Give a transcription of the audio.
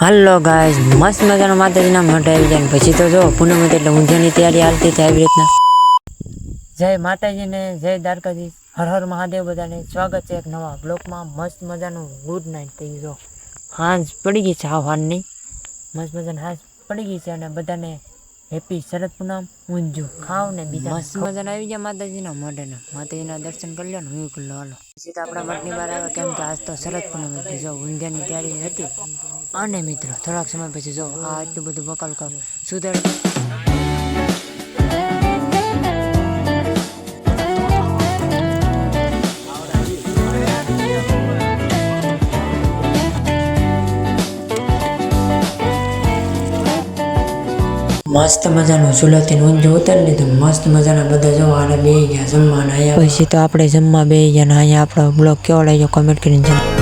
Hello guys મસ્ત મજાનો માતાજીના મઢ આવી જાય પછી તો જો પૂનમ એટલે ઊંઝાની તૈયારી હાલતી હતી આવી રીતના. જય માતાજીને જય દ્વારકાજી હર હર મહાદેવ બધાને. સ્વાગત છે એક નવા બ્લોકમાં. મસ્ત મજાનું ગુડ નાઇટ થઈ ગયું. હાંજ પડી ગઈ છે હાવ હાનની મસ્ત મજાની હાંજ પડી ગઈ છે અને બધાને હેપી શરદ પૂનમ. ઊંઝું ખાવ ને બીજા મસ્ત મજાના આવી ગયા માતાજીના મઢે માતાજીના દર્શન કરી લો ને હું કરી હાલો. પછી તો આપણા મઠની બહાર આવે કેમ કે આજ તો શરદ પૂનમ હતી. જો ઊંઝાની તૈયારી હતી. અને મિત્રો, થોડાક સમય પછી જો આ એટલું બધું બકાલ કર સુધર મસ્ત મજાનું સુલતી ઊંઝું ઉતારી લીધું. મસ્ત મજાના બધા જો અને બે ગયા જમવાના અહીંયા પછી તો આપણે જમવા બે ગયા અહીંયા આપણો બ્લોગ કેવો લાગ્યો? કોમેન્ટ કરીને જણાવો.